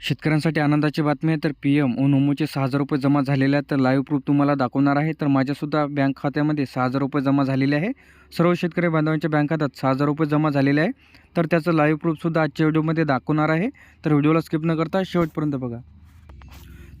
शेतकऱ्यांसाठी आनंदाची बातमी आहे. तर पी एम ओ सहा हजार रुपये जमा झालेले आहेत. तर लाईव्ह प्रूफ तुम्हाला दाखवणार आहे. तर माझ्यासुद्धा बँक खात्यामध्ये सहा हजार रुपये जमा झालेले आहे. सर्व शेतकरी बांधवांच्या बँक खात्यात सहा हजार रुपये जमा झालेले आहे. तर त्याचं लाईव्ह प्रूफसुद्धा आजच्या व्हिडिओमध्ये दाखवणार आहे. तर व्हिडिओला स्किप न करता शेवटपर्यंत बघा.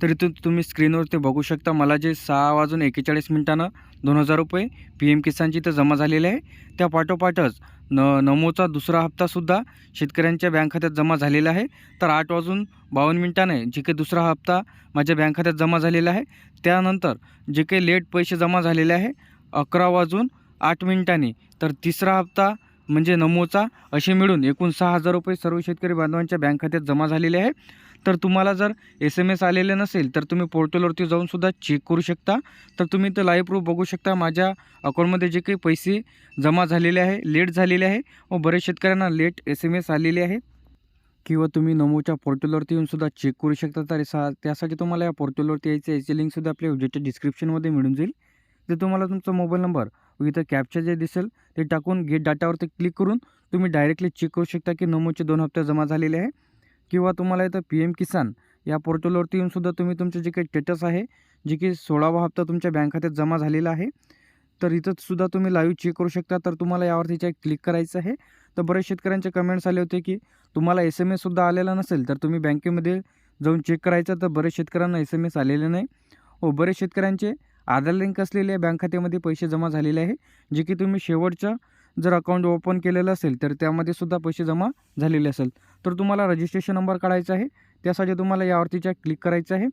तर इथून तुम्ही स्क्रीनवरती बघू शकता मला जे सहा वाजून एकेचाळीस मिनिटानं दोन हजार रुपये पी एम किसानची इथं जमा झालेले आहे. त्या पाठोपाठच न नमोचा दुसरा हप्तासुद्धा शेतकऱ्यांच्या बँक खात्यात जमा झालेला आहे. तर आठ वाजून बावन्न मिनिटाने जे काही दुसरा हप्ता माझ्या बँक खात्यात जमा झालेला आहे त्यानंतर जे काही लेट पैसे जमा झालेले आहे अकरा वाजून आठ मिनिटांनी तर तिसरा हप्ता म्हणजे नमोचा असे मिळून एकूण सहा हजार रुपये सर्व शेतकरी बांधवांच्या बँक खात्यात जमा झालेले आहे तर तुम्हाला जर एस एम एस आलेले नसेल तर तुम्ही पोर्टलवरती जाऊनसुद्धा चेक करू शकता. तर तुम्ही तर लाईव्ह प्रूफ बघू शकता. माझ्या अकाउंटमध्ये जे काही पैसे जमा झालेले आहे लेट झालेले आहे व बरेच शेतकऱ्यांना लेट एस एम एस आलेले आहे. किंवा तुम्ही नमोच्या पोर्टलवरती येऊनसुद्धा चेक करू शकता. तर सा त्यासाठी तुम्हाला या पोर्टलवरती यायचं याची लिंकसुद्धा आपल्या व्हिडिओच्या डिस्क्रिप्शनमध्ये मिळून जाईल. ते तुम्हाला तुमचा मोबाईल नंबर इथं कॅप्चर जे दिसेल ते टाकून गेट डाटावरती क्लिक करून तुम्ही डायरेक्टली चेक करू शकता की नमोचे दोन हप्ते जमा झालेले आहे. किंवा तुम्हाला इथं पी एम किसान या पोर्टलवरती येऊनसुद्धा तुम्ही तुमचे जे काही स्टेटस आहे जे की सोळावा हप्ता तुमच्या बँक खात्यात जमा झालेला आहे तर इथंसुद्धा तुम्ही लाईव्ह चेक करू शकता. तर तुम्हाला यावरती जे क्लिक करायचं आहे. तर बरेच शेतकऱ्यांचे कमेंट्स आले होते की तुम्हाला एस एम एससुद्धा आलेला नसेल तर तुम्ही बँकेमध्ये जाऊन चेक करायचं. तर बरेच शेतकऱ्यांना एस एम एस आलेले नाही. व बरेच शेतकऱ्यांचे आधार लिंक असलेल्या बँक खात्यामध्ये पैसे जमा झालेले आहे जे की तुम्ही शेवटचं जर अकाउंट ओपन केलेलं असेल तर त्यामध्ये सुद्धा पैसे जमा झालेले असेल. तर तुम्हाला रजिस्ट्रेशन नंबर काढायचा आहे त्यासाठी तुम्हाला यावरतीच्या क्लिक करायचं आहे.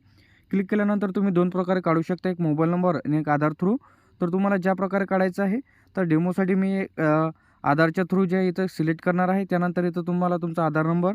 क्लिक केल्यानंतर तुम्ही दोन प्रकारे काढू शकता एक मोबाईल नंबर आणि एक आधार थ्रू तर तुम्हाला ज्या प्रकारे काढायचं आहे तर डेमोसाठी मी आधारच्या थ्रू जे इथं सिलेक्ट करणार आहे त्यानंतर इथं तुम्हाला तुमचा आधार नंबर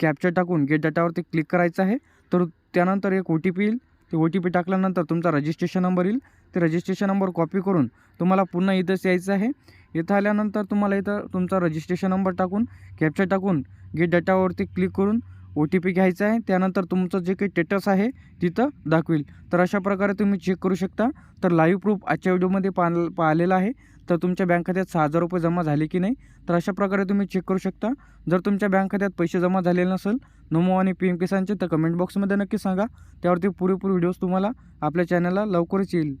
कॅप्चर टाकून गेट डाटावरती क्लिक करायचं आहे. तर त्यानंतर एक ओ टी पी येईल ते ओ टी पी टाकल्यानंतर तुमचा रजिस्ट्रेशन नंबर येईल. ते रजिस्ट्रेशन नंबर कॉपी करून तुम्हाला पुन्हा इथंच यायचं आहे. इथं आल्यानंतर तुम्हाला इथं तुमचा रजिस्ट्रेशन नंबर टाकून कॅप्चर टाकून गेट डाटावरती क्लिक करून ओ टी पी घ्यायचा आहे. त्यानंतर तुमचं जे काही स्टेटस आहे तिथं दाखवेल. तर अशा प्रकारे तुम्ही चेक करू शकता. तर लाईव्ह प्रूफ आजच्या व्हिडिओमध्ये पा पाहिलेला आहे. तर तुमच्या बँक खात्यात सहा हजार रुपये जमा झाले की नाही? तर अशा प्रकारे तुम्ही चेक करू शकता. जर तुमच्या बँक खात्यात पैसे जमा झालेले नसेल नमो आणि पी एम किसानचे तर कमेंट बॉक्समध्ये नक्की सांगा. त्यावरती पुरेपूर व्हिडिओज तुम्हाला आपल्या चॅनलला लवकरच येईल.